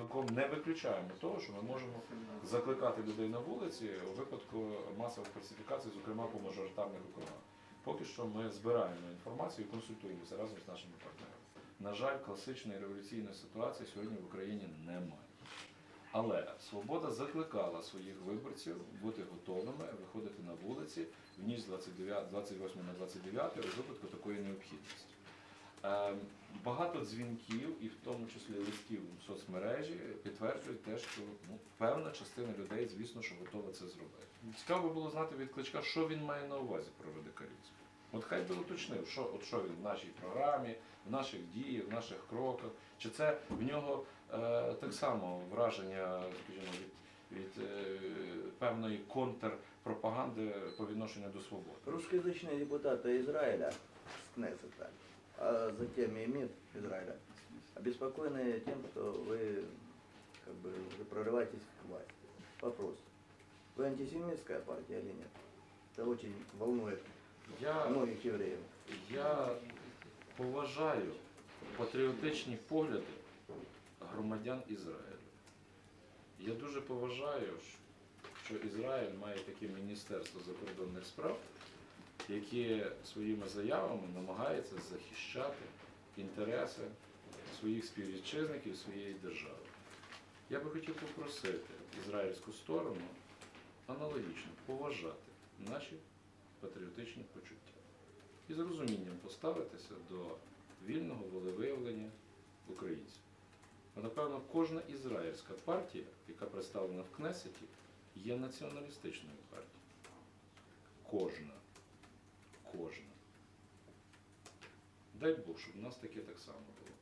цілком не виключаємо того, що ми можемо закликати людей на вулиці у випадку масових фальсифікацій, зокрема по мажоритарних округах. Поки що ми збираємо інформацію і консультуємося разом з нашими партнерами. На жаль, класичної революційної ситуації сьогодні в Україні немає. Але свобода закликала своїх виборців бути готовими виходити на вулиці в ніч з 29 28 на 29 у випадку такої необхідності. Е, Багато дзвінків, і в тому числі листів в соцмережі, підтверджують те, що ну, певна частина людей, звісно, що готова це зробити. Цікаво би було знати від кличка, що він має на увазі про радикалізм. От хай би уточнив, що, от що він в нашій програмі, в наших діях, в наших кроках, чи це в нього е, так само враження, скажімо, від, від е, певної контрпропаганди по відношенню до свободи. Русскоязычные депутаты Израиля с Кнессета, а затем и МИД Израиля, обеспокоены тем, что вы как бы уже прорываетесь к власти. Вопрос. Вы антисемитская партия или нет? Это очень волнует Я многих евреев. Я поважаю патріотичні погляди громадян Ізраїлю. Я дуже поважаю, що Ізраїль має таке міністерство закордонних справ, яке своїми заявами намагається захищати інтереси своїх співвітчизників, своєї держави. Я би хотів попросити ізраїльську сторону аналогічно поважати наші патріотичні почуття і з розумінням поставитися до вільного волевиявлення українців. Бо, напевно, кожна ізраїльська партія, яка представлена в Кнесеті, є націоналістичною партією. Кожна. Дай Бог, щоб у нас таке так само було.